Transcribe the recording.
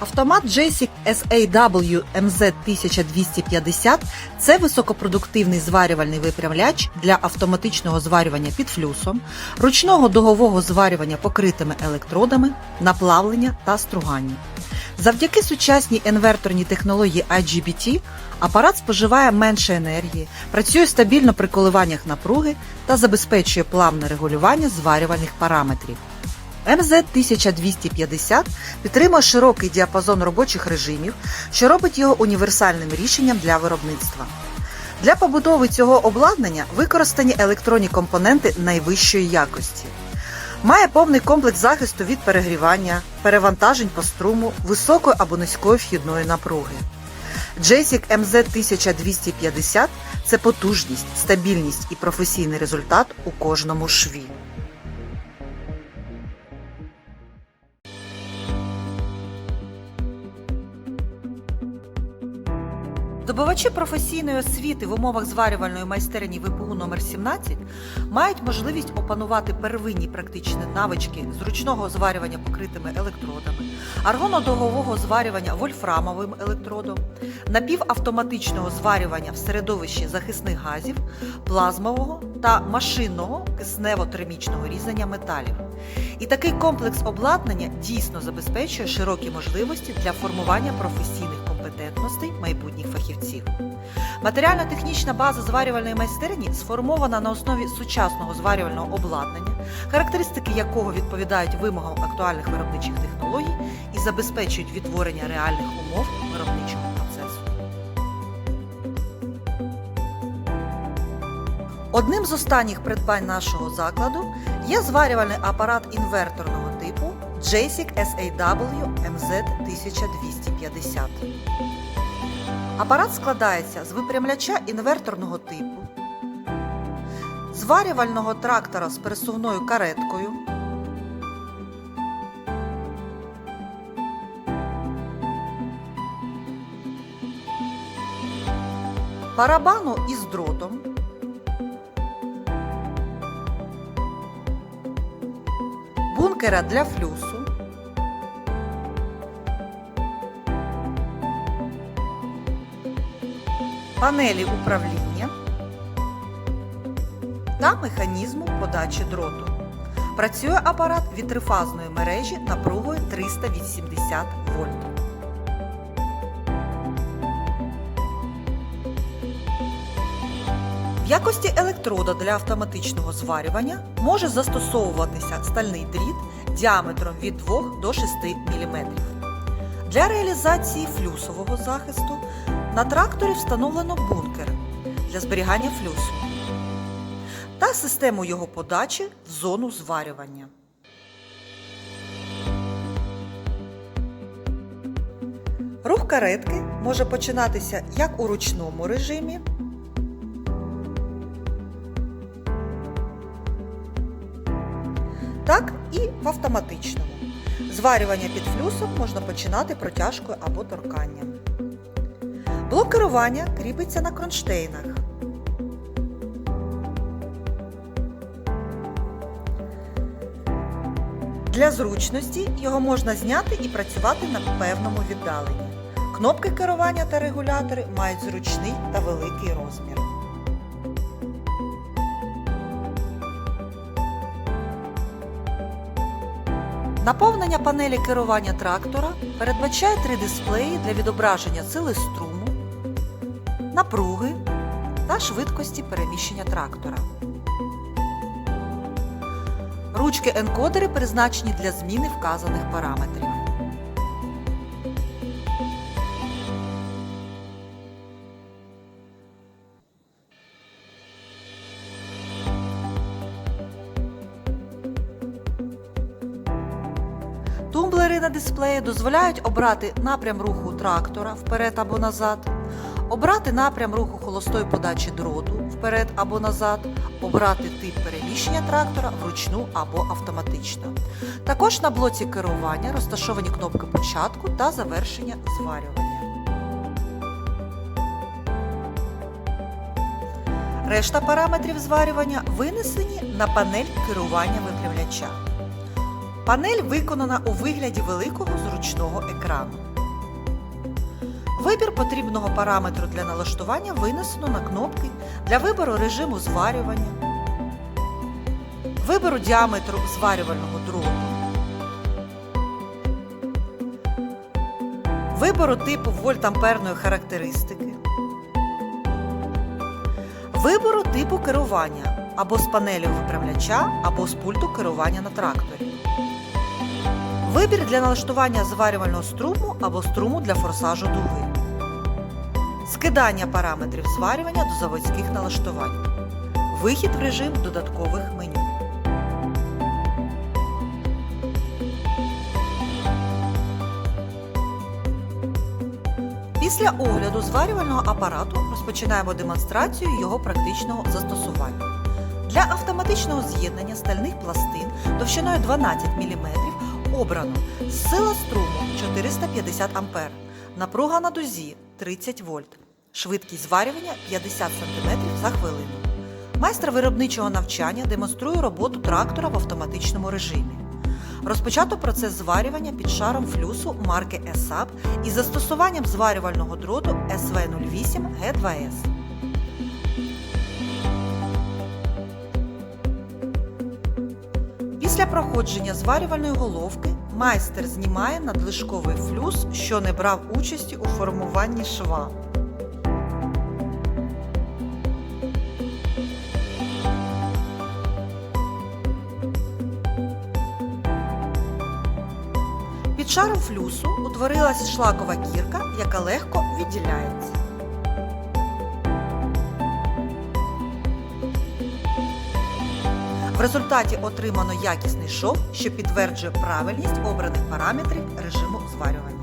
Автомат JSIC SAW MZ1250 – це високопродуктивний зварювальний випрямляч для автоматичного зварювання під флюсом, ручного дугового зварювання покритими електродами, наплавлення та стругання. Завдяки сучасній інверторній технології IGBT апарат споживає менше енергії, працює стабільно при коливаннях напруги та забезпечує плавне регулювання зварювальних параметрів. МЗ-1250 підтримує широкий діапазон робочих режимів, що робить його універсальним рішенням для виробництва. Для побудови цього обладнання використані електронні компоненти найвищої якості. Має повний комплекс захисту від перегрівання, перевантажень по струму, високої або низької вхідної напруги. JSIC MZ1250 – це потужність, стабільність і професійний результат у кожному шві. Здобувачі професійної освіти в умовах зварювальної майстерні ВПУ номер 17 мають можливість опанувати первинні практичні навички зручного зварювання покритими електродами, аргонодогового зварювання вольфрамовим електродом, напівавтоматичного зварювання в середовищі захисних газів, плазмового та машинного киснево-термічного різання металів. І такий комплекс обладнання дійсно забезпечує широкі можливості для формування професійних компетентностей майбутніх фахівців. Матеріально-технічна база зварювальної майстерні сформована на основі сучасного зварювального обладнання, характеристики якого відповідають вимогам актуальних виробничих технологій і забезпечують відтворення реальних умов виробничого процесу. Одним з останніх придбань нашого закладу є зварювальний апарат інверторного JSIC SAW MZ1250. Апарат складається з випрямляча інверторного типу, зварювального трактора з пересувною кареткою, барабану із дротом, бункера для флюсу, панелі управління та механізму подачі дроту. Працює апарат від трифазної мережі напругою 380 вольт. В якості електрода для автоматичного зварювання може застосовуватися стальний дріт діаметром від 2 до 6 мм. Для реалізації флюсового захисту на тракторі встановлено бункер для зберігання флюсу та систему його подачі в зону зварювання. Рух каретки може починатися як у ручному режимі, так і в автоматичному. Зварювання під флюсом можна починати протяжкою або торканням. Блок керування кріпиться на кронштейнах. Для зручності його можна зняти і працювати на певному віддаленні. Кнопки керування та регулятори мають зручний та великий розмір. Наповнення панелі керування трактора передбачає три дисплеї для відображення сили струму, напруги та швидкості переміщення трактора. Ручки енкодери призначені для зміни вказаних параметрів. Тумблери на дисплеї дозволяють обрати напрям руху трактора вперед або назад, обрати напрям руху холостої подачі дроту вперед або назад, обрати тип переміщення трактора вручну або автоматично. Також на блоці керування розташовані кнопки початку та завершення зварювання. Решта параметрів зварювання винесені на панель керування випрямляча. Панель виконана у вигляді великого зручного екрану. Вибір потрібного параметру для налаштування винесено на кнопки для вибору режиму зварювання, вибору діаметру зварювального дроту, вибору типу вольтамперної характеристики, вибору типу керування або з панелі виправляча, або з пульту керування на тракторі. Вибір для налаштування зварювального струму або струму для форсажу дуги. Скидання параметрів зварювання до заводських налаштувань. Вихід в режим додаткових меню. Після огляду зварювального апарату розпочинаємо демонстрацію його практичного застосування. Для автоматичного з'єднання стальних пластин товщиною 12 мм обрано сила струму 450 А, напруга на дузі 30 вольт, швидкість зварювання 50 см за хвилину. Майстер виробничого навчання демонструє роботу трактора в автоматичному режимі. Розпочато процес зварювання під шаром флюсу марки ESAP із застосуванням зварювального дроту SV08 G2S. Після проходження зварювальної головки майстер знімає надлишковий флюс, що не брав участі у формуванні шва. Під шаром флюсу утворилась шлакова кірка, яка легко відділяється. В результаті отримано якісний шов, що підтверджує правильність обраних параметрів режиму зварювання.